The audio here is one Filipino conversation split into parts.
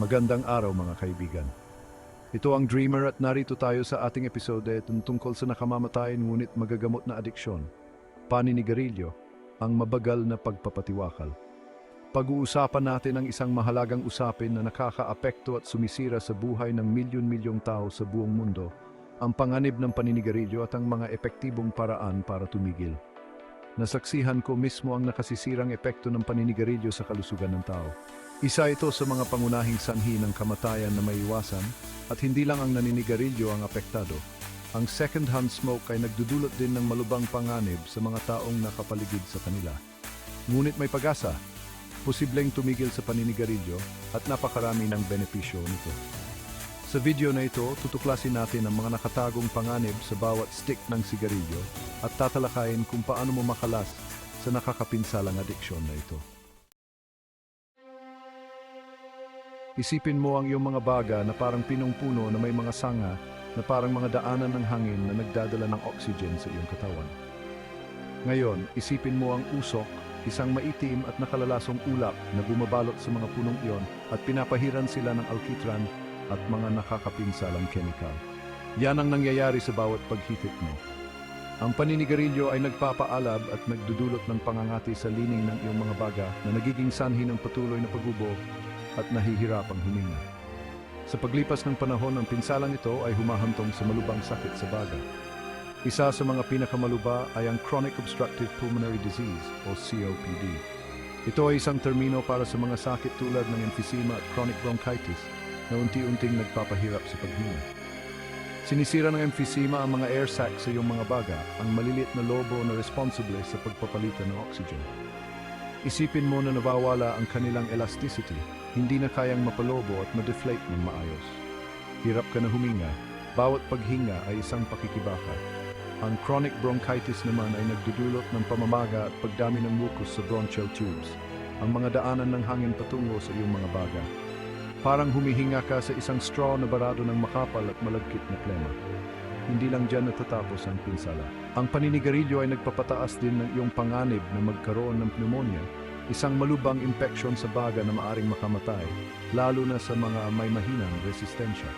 Magandang araw mga kaibigan. Ito ang Dreamer at narito tayo sa ating episode tungkol sa nakamatay ngunit magagamot na adiksyon, paninigarilyo, ang mabagal na pagpapatiwakal. Pag-uusapan natin ang isang mahalagang usapin na nakakaapekto at sumisira sa buhay ng milyon-milyong tao sa buong mundo, ang panganib ng paninigarilyo at ang mga epektibong paraan para tumigil. Nasaksihan ko mismo ang nakasisirang epekto ng paninigarilyo sa kalusugan ng tao. Isa ito sa mga pangunahing sanhi ng kamatayan na maiwasan at hindi lang ang naninigarilyo ang apektado. Ang second-hand smoke ay nagdudulot din ng malubang panganib sa mga taong nakapaligid sa kanila. Ngunit may pag-asa, posibleng tumigil sa paninigarilyo at napakarami ng benepisyo nito. Sa video na ito, tutuklasin natin ang mga nakatagong panganib sa bawat stick ng sigarilyo at tatalakayin kung paano mo makalas sa nakakapinsalang adiksyon na ito. Isipin mo ang iyong mga baga na parang pinong-puno na may mga sanga na parang mga daanan ng hangin na nagdadala ng oxygen sa iyong katawan. Ngayon, isipin mo ang usok, isang maitim at nakalalasong ulap na bumabalot sa mga punong iyon at pinapahiran sila ng alkitran at mga nakakapinsalang chemical. Yan ang nangyayari sa bawat paghitit mo. Ang paninigarilyo ay nagpapaalab at nagdudulot ng pangangati sa lining ng iyong mga baga na nagiging sanhi ng patuloy na paggubo at nahihirapang huminga. Sa paglipas ng panahon, ang pinsalang ito ay humahantong sa malubang sakit sa baga. Isa sa mga pinakamaluba ay ang Chronic Obstructive Pulmonary Disease o COPD. Ito ay isang termino para sa mga sakit tulad ng emphysema at chronic bronchitis na unti-unting nagpapahirap sa paghinga. Sinisira ng emphysema ang mga air sacs sa iyong mga baga, ang maliliit na lobo na responsible sa pagpapalitan ng oxygen. Isipin mo na nawawala ang kanilang elasticity, hindi na kayang mapalobo at ma-deflate ng maayos. Hirap ka na huminga, bawat paghinga ay isang pakikibaka. Ang chronic bronchitis naman ay nagdudulot ng pamamaga at pagdami ng mucus sa bronchial tubes, ang mga daanan ng hangin patungo sa iyong mga baga. Parang humihinga ka sa isang straw na barado ng makapal at malagkit na plema. Hindi lang dyan natatapos ang pinsala. Ang paninigarilyo ay nagpapataas din ng iyong panganib na magkaroon ng pneumonia, isang malubang impeksyon sa baga na maaring makamatay, lalo na sa mga may mahinang resistensya.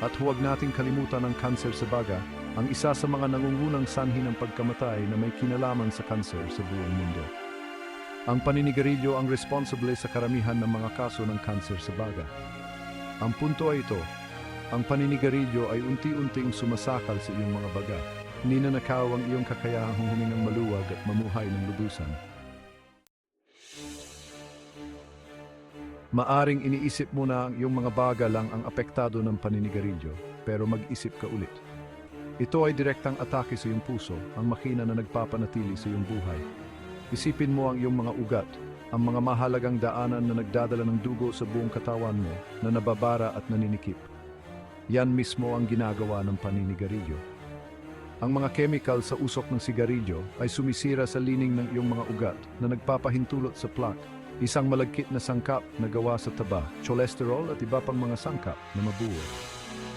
At huwag nating kalimutan ang kanser sa baga, ang isa sa mga nangungunang sanhi ng pagkamatay na may kinalaman sa kanser sa buong mundo. Ang paninigarilyo ang responsible sa karamihan ng mga kaso ng kanser sa baga. Ang punto ay ito, ang paninigarilyo ay unti-unting sumasakal sa iyong mga baga. Ninanakaw ang iyong kakayahang humingang maluwag at mamuhay ng lubusan. Maaring iniisip mo na iyong mga baga lang ang apektado ng paninigarilyo, pero mag-isip ka ulit. Ito ay direktang atake sa iyong puso, ang makina na nagpapanatili sa iyong buhay. Isipin mo ang iyong mga ugat, ang mga mahalagang daanan na nagdadala ng dugo sa buong katawan mo na nababara at naninikip. Yan mismo ang ginagawa ng paninigarilyo. Ang mga chemical sa usok ng sigarilyo ay sumisira sa lining ng iyong mga ugat na nagpapahintulot sa plaque, isang malagkit na sangkap na gawa sa taba, cholesterol at iba pang mga sangkap na mabuo.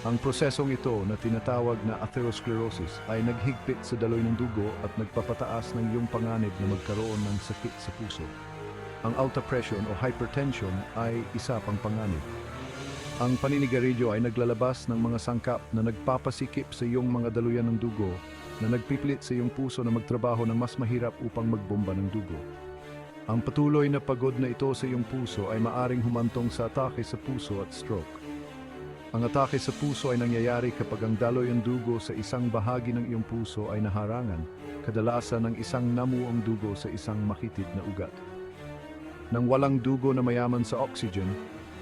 Ang prosesong ito na tinatawag na atherosclerosis ay naghigpit sa daloy ng dugo at nagpapataas ng iyong panganib na magkaroon ng sakit sa puso. Ang alta pressure o hypertension ay isa pang panganib. Ang paninigarilyo ay naglalabas ng mga sangkap na nagpapasikip sa iyong mga daluyan ng dugo na nagpipilit sa iyong puso na magtrabaho ng mas mahirap upang magbomba ng dugo. Ang patuloy na pagod na ito sa iyong puso ay maaring humantong sa atake sa puso at stroke. Ang atake sa puso ay nangyayari kapag ang daloy ng dugo sa isang bahagi ng iyong puso ay naharangan, kadalasan ng isang namuong dugo sa isang makitid na ugat. Nang walang dugo na mayaman sa oxygen,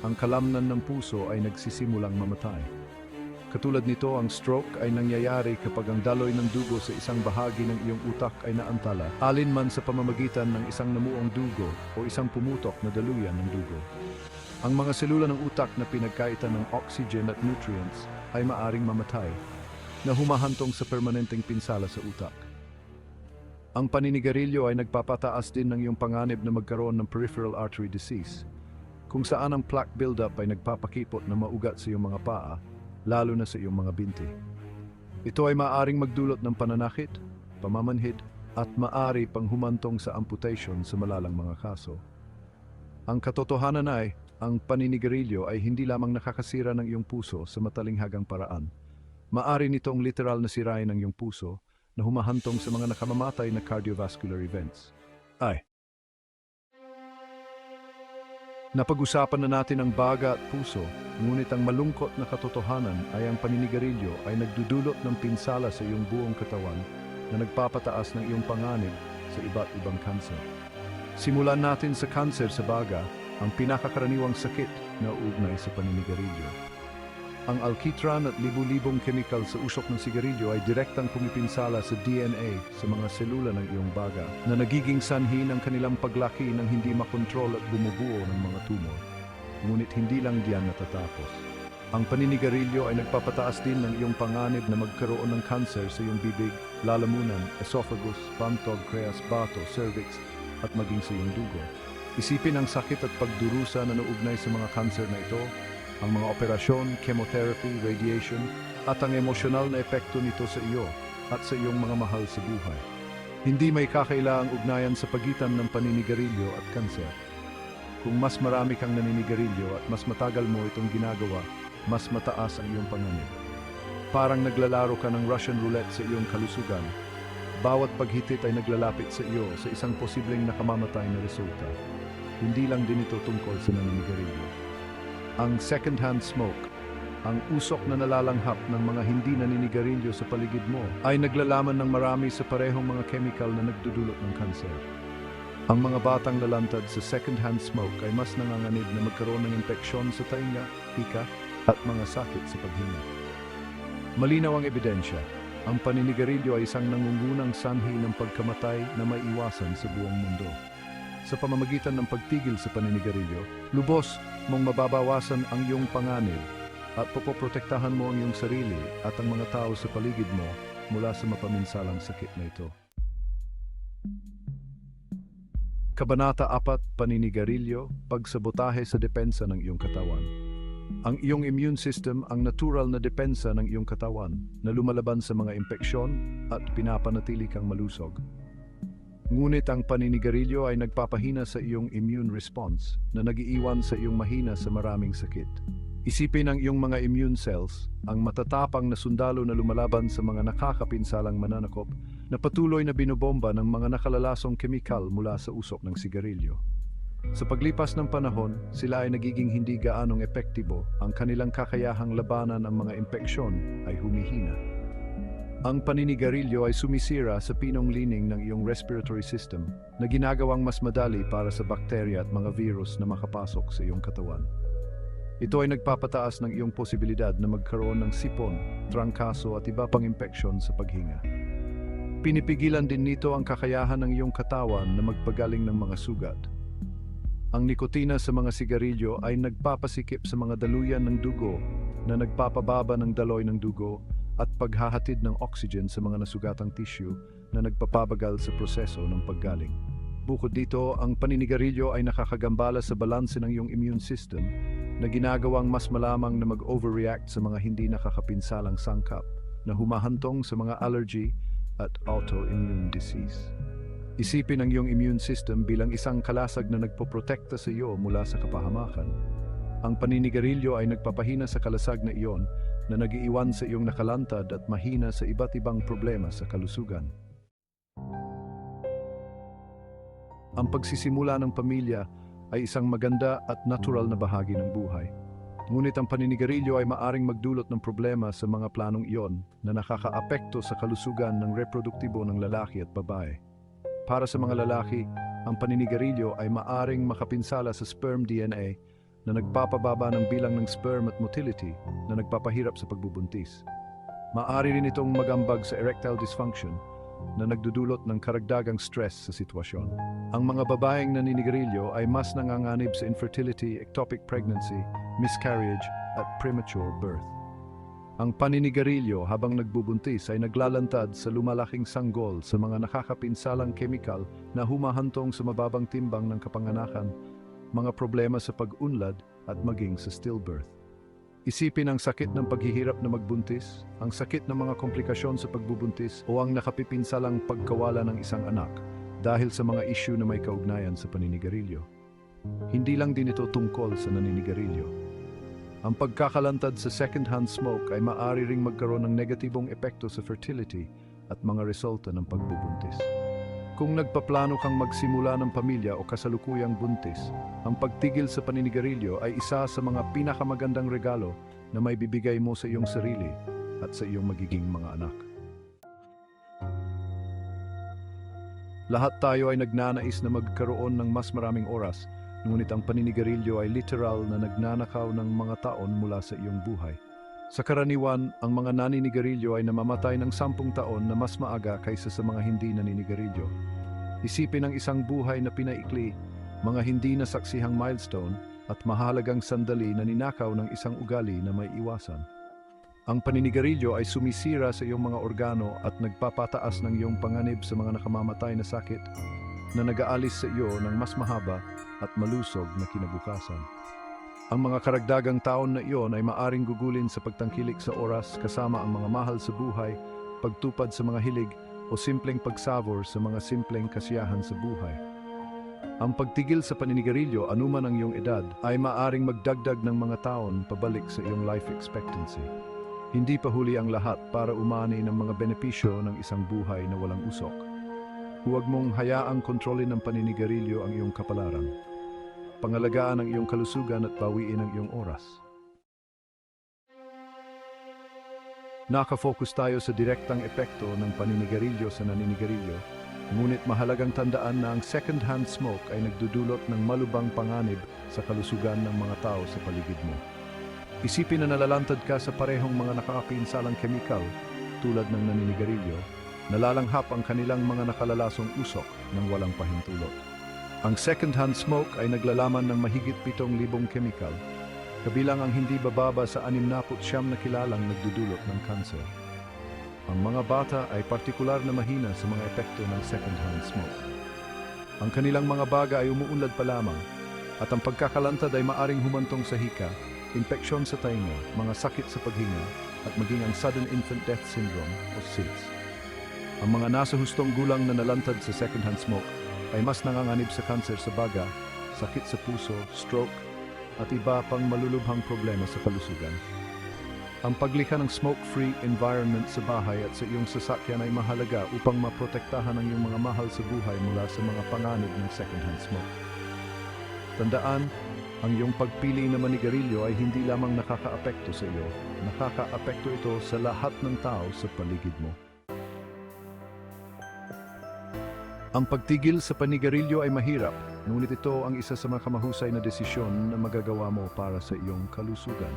ang kalamnan ng puso ay nagsisimulang mamatay. Katulad nito, ang stroke ay nangyayari kapag ang daloy ng dugo sa isang bahagi ng iyong utak ay naantala, alinman sa pamamagitan ng isang namuong dugo o isang pumutok na daluyan ng dugo. Ang mga selula ng utak na pinagkaitan ng oxygen at nutrients ay maaring mamatay, na humahantong sa permanenteng pinsala sa utak. Ang paninigarilyo ay nagpapataas din ng iyong panganib na magkaroon ng peripheral artery disease, kung saan ang plaque buildup ay nagpapakipot na maugat sa iyong mga paa, lalo na sa iyong mga binti. Ito ay maaaring magdulot ng pananakit, pamamanhid, at maari pang humantong sa amputation sa malalang mga kaso. Ang katotohanan ay, ang paninigarilyo ay hindi lamang nakakasira ng iyong puso sa matalinghagang paraan. Maari nitong literal na sirain ang iyong puso na humahantong sa mga nakamamatay na cardiovascular events. Ay. Napag-usapan na natin ang baga at puso, ngunit ang malungkot na katotohanan ay ang paninigarilyo ay nagdudulot ng pinsala sa iyong buong katawan na nagpapataas ng iyong panganib sa iba't ibang kanser. Simulan natin sa kanser sa baga, ang pinakakaraniwang sakit na uugnay sa paninigarilyo. Ang alkitran at libu-libong chemical sa usok ng sigarilyo ay direktang pumipinsala sa DNA sa mga selula ng iyong baga na nagiging sanhi ng kanilang paglaki ng hindi makontrol at bumubuo ng mga tumor. Ngunit hindi lang diyan natatapos. Ang paninigarilyo ay nagpapataas din ng iyong panganib na magkaroon ng cancer sa iyong bibig, lalamunan, esophagus, pantog, creas, bato, cervix, at maging sa iyong dugo. Isipin ang sakit at pagdurusa na naugnay sa mga cancer na ito ang mga operasyon, chemotherapy, radiation, at ang emosyonal na epekto nito sa iyo at sa iyong mga mahal sa buhay. Hindi may kakailaang ugnayan sa pagitan ng paninigarilyo at kanser. Kung mas marami kang naninigarilyo at mas matagal mo itong ginagawa, mas mataas ang iyong panganib. Parang naglalaro ka ng Russian roulette sa iyong kalusugan. Bawat paghitit ay naglalapit sa iyo sa isang posibleng nakamamatay na resulta. Hindi lang din ito tungkol sa naninigarilyo ang second-hand smoke, ang usok na nalalanghap ng mga hindi naninigarilyo sa paligid mo ay naglalaman ng marami sa parehong mga chemical na nagdudulot ng kanser. Ang mga batang lalantad sa second-hand smoke ay mas nanganganib na magkaroon ng impeksyon sa tainga, hika, at mga sakit sa paghinga. Malinaw ang ebidensya, ang paninigarilyo ay isang nangungunang sanhi ng pagkamatay na may iwasan sa buong mundo sa pamamagitan ng pagtigil sa paninigarilyo, lubos mong mababawasan ang iyong panganib at popoprotektahan mo ang iyong sarili at ang mga tao sa paligid mo mula sa mapaminsalang sakit na ito. Kabanata 4, Paninigarilyo, Pagsabotahe sa Depensa ng iyong katawan. Ang iyong immune system ang natural na depensa ng iyong katawan na lumalaban sa mga impeksyon at pinapanatili kang malusog. Ngunit ang paninigarilyo ay nagpapahina sa iyong immune response na nagiiwan sa iyong mahina sa maraming sakit. Isipin ang iyong mga immune cells, ang matatapang na sundalo na lumalaban sa mga nakakapinsalang mananakop na patuloy na binobomba ng mga nakalalasong kemikal mula sa usok ng sigarilyo. Sa paglipas ng panahon, sila ay nagiging hindi gaanong epektibo, ang kanilang kakayahang labanan ang mga impeksyon ay humihina. Ang paninigarilyo ay sumisira sa pinong lining ng iyong respiratory system na ginagawang mas madali para sa bakterya at mga virus na makapasok sa iyong katawan. Ito ay nagpapataas ng iyong posibilidad na magkaroon ng sipon, trangkaso at iba pang impeksyon sa paghinga. Pinipigilan din nito ang kakayahan ng iyong katawan na magpagaling ng mga sugat. Ang nikotina sa mga sigarilyo ay nagpapasikip sa mga daluyan ng dugo na nagpapababa ng daloy ng dugo at paghahatid ng oxygen sa mga nasugatang tissue na nagpapabagal sa proseso ng paggaling. Bukod dito, ang paninigarilyo ay nakakagambala sa balanse ng iyong immune system na ginagawang mas malamang na mag-overreact sa mga hindi nakakapinsalang sangkap na humahantong sa mga allergy at autoimmune disease. Isipin ang iyong immune system bilang isang kalasag na nagpoprotekta sa iyo mula sa kapahamakan. Ang paninigarilyo ay nagpapahina sa kalasag na iyon na nagiiwan sa iyong nakalantad at mahina sa iba't ibang problema sa kalusugan. Ang pagsisimula ng pamilya ay isang maganda at natural na bahagi ng buhay. Ngunit ang paninigarilyo ay maaring magdulot ng problema sa mga planong iyon na nakakaapekto sa kalusugan ng reproduktibo ng lalaki at babae. Para sa mga lalaki, ang paninigarilyo ay maaring makapinsala sa sperm DNA na nagpapababa ng bilang ng sperm at motility na nagpapahirap sa pagbubuntis. Maari rin itong magambag sa erectile dysfunction na nagdudulot ng karagdagang stress sa sitwasyon. Ang mga babaeng naninigarilyo ay mas nanganganib sa infertility, ectopic pregnancy, miscarriage at premature birth. Ang paninigarilyo habang nagbubuntis ay naglalantad sa lumalaking sanggol sa mga nakakapinsalang kemikal na humahantong sa mababang timbang ng kapanganakan mga problema sa pag-unlad at maging sa stillbirth. Isipin ang sakit ng paghihirap na magbuntis, ang sakit ng mga komplikasyon sa pagbubuntis o ang nakapipinsalang pagkawala ng isang anak dahil sa mga isyu na may kaugnayan sa paninigarilyo. Hindi lang din ito tungkol sa naninigarilyo. Ang pagkakalantad sa second-hand smoke ay maaari ring magkaroon ng negatibong epekto sa fertility at mga resulta ng pagbubuntis. Kung nagpaplano kang magsimula ng pamilya o kasalukuyang buntis, ang pagtigil sa paninigarilyo ay isa sa mga pinakamagandang regalo na may bibigay mo sa iyong sarili at sa iyong magiging mga anak. Lahat tayo ay nagnanais na magkaroon ng mas maraming oras, ngunit ang paninigarilyo ay literal na nagnanakaw ng mga taon mula sa iyong buhay. Sa karaniwan, ang mga naninigarilyo ay namamatay ng sampung taon na mas maaga kaysa sa mga hindi naninigarilyo. Isipin ang isang buhay na pinaikli, mga hindi nasaksihang milestone at mahalagang sandali na ninakaw ng isang ugali na may iwasan. Ang paninigarilyo ay sumisira sa iyong mga organo at nagpapataas ng iyong panganib sa mga nakamamatay na sakit na nag-aalis sa iyo ng mas mahaba at malusog na kinabukasan. Ang mga karagdagang taon na iyon ay maaring gugulin sa pagtangkilik sa oras kasama ang mga mahal sa buhay, pagtupad sa mga hilig o simpleng pagsavor sa mga simpleng kasiyahan sa buhay. Ang pagtigil sa paninigarilyo anuman ang iyong edad ay maaring magdagdag ng mga taon pabalik sa iyong life expectancy. Hindi pa huli ang lahat para umani ng mga benepisyo ng isang buhay na walang usok. Huwag mong hayaang kontrolin ng paninigarilyo ang iyong kapalaran. Pangalagaan ang iyong kalusugan at bawiin ang iyong oras. Nakafocus tayo sa direktang epekto ng paninigarilyo sa naninigarilyo, ngunit mahalagang tandaan na ang second-hand smoke ay nagdudulot ng malubang panganib sa kalusugan ng mga tao sa paligid mo. Isipin na nalalantad ka sa parehong mga nakakapiinsalang kemikal tulad ng naninigarilyo, nalalanghap ang kanilang mga nakalalasong usok ng walang pahintulot. Ang second-hand smoke ay naglalaman ng mahigit 7,000 kemikal, kabilang ang hindi bababa sa 69 na kilalang nagdudulot ng kanser. Ang mga bata ay partikular na mahina sa mga epekto ng second-hand smoke. Ang kanilang mga baga ay umuunlad pa lamang at ang pagkakalantad ay maaring humantong sa hika, impeksyon sa tainga, mga sakit sa paghinga at maging ang sudden infant death syndrome o SIDS. Ang mga nasa hustong gulang na nalantad sa second-hand smoke ay mas nanganganib sa kanser sa baga, sakit sa puso, stroke, at iba pang malulubhang problema sa kalusugan. Ang paglikha ng smoke-free environment sa bahay at sa iyong sasakyan ay mahalaga upang maprotektahan ang iyong mga mahal sa buhay mula sa mga panganib ng second-hand smoke. Tandaan, ang iyong pagpili na manigarilyo ay hindi lamang nakakaapekto sa iyo, nakakaapekto ito sa lahat ng tao sa paligid mo. Ang pagtigil sa panigarilyo ay mahirap, ngunit ito ang isa sa mga kamahusay na desisyon na magagawa mo para sa iyong kalusugan.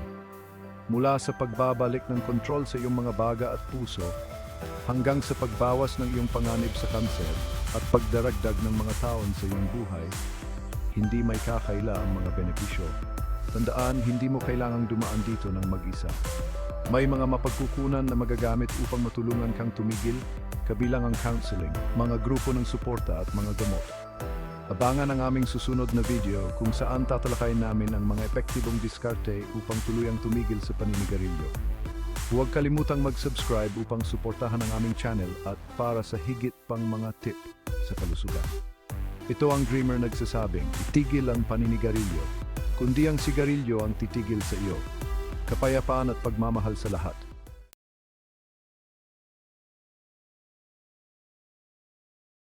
Mula sa pagbabalik ng kontrol sa iyong mga baga at puso, hanggang sa pagbawas ng iyong panganib sa kanser at pagdaragdag ng mga taon sa iyong buhay, hindi may kakaila ang mga benepisyo. Tandaan, hindi mo kailangang dumaan dito ng mag-isa. May mga mapagkukunan na magagamit upang matulungan kang tumigil, kabilang ang counseling, mga grupo ng suporta at mga gamot. Abangan ang aming susunod na video kung saan tatalakayin namin ang mga epektibong diskarte upang tuluyang tumigil sa paninigarilyo. Huwag kalimutang mag-subscribe upang suportahan ang aming channel at para sa higit pang mga tip sa kalusugan. Ito ang dreamer nagsasabing, itigil ang paninigarilyo, kundi ang sigarilyo ang titigil sa iyo. Kapayapaan at pagmamahal sa lahat.